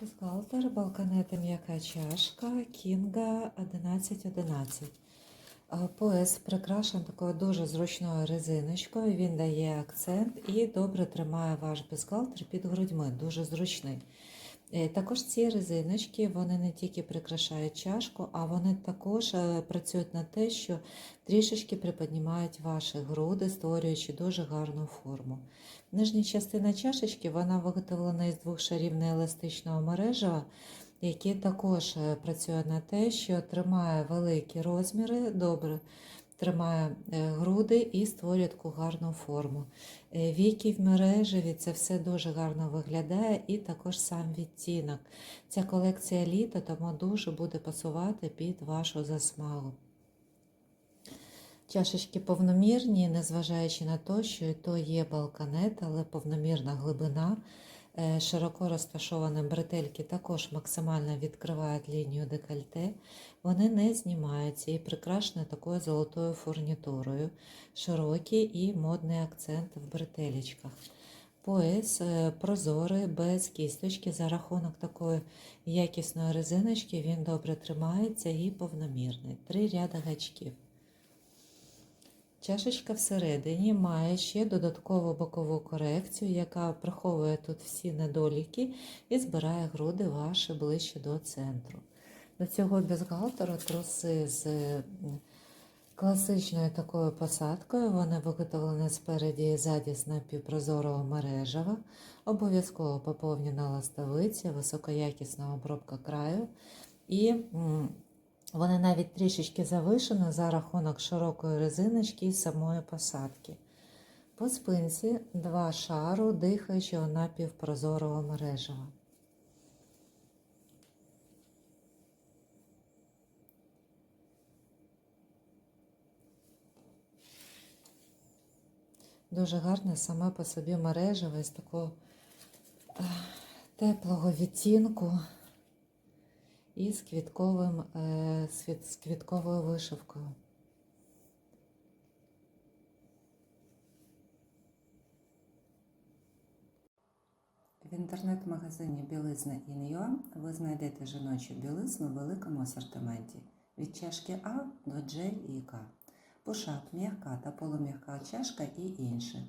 Бюстгальтер, балканета м'яка чашка, Кінга 1111. Пояс прикрашен такою дуже зручною резиночкою. Він дає акцент і добре тримає ваш бюстгальтер під грудьми. Дуже зручний. Е, Також ці резиночки вони не тільки прикрашають чашку, а вони також е, працюють на те, що трішечки приподнімають ваші груди, створюючи дуже гарну форму. Нижня частина чашечки вона виготовлена із двох шарів нееластичного мережева, які також е, працює на те, що тримає великі розміри, добре тримає е, груди і створює таку гарну форму. Е, Віки в мережеві це все дуже гарно виглядає, і також сам відтінок. Ця колекція літа тому дуже буде пасувати під вашу засмагу. Чашечки повномірні, незважаючи на те, що і то є балканет, але повномірна глибина. Е, Широко розташовані бретельки також максимально відкривають лінію декольте. Вони не знімаються і прикрашені такою золотою фурнітурою. Широкий і модний акцент в бретелечках. Пояс е, прозорий, без кісточки. За рахунок такої якісної резиночки він добре тримається і повномірний. Три ряди гачків. Чашечка всередині має ще додаткову бокову корекцію, яка приховує тут всі недоліки і збирає груди ваші ближче до центру. До цього бюстгальтера труси з класичною такою посадкою. Вони виготовлені спереді і ззаді з напівпрозорого мережева. Обов'язково поповнена ластовиця, високоякісна обробка краю. І вони навіть трішечки завишені за рахунок широкої резиночки і самої посадки. По спинці два шару дихаючого напівпрозорого мережева. Дуже гарне саме по собі мережеве з такого е, теплого відтінку і з, квітковим, е, з квітковою вишивкою. В інтернет-магазині Білизна Ін'Юа ви знайдете жіночу білизну в великому асортименті від чашки А до J і К, пушак, м'яка та полум'яка чашка і інше.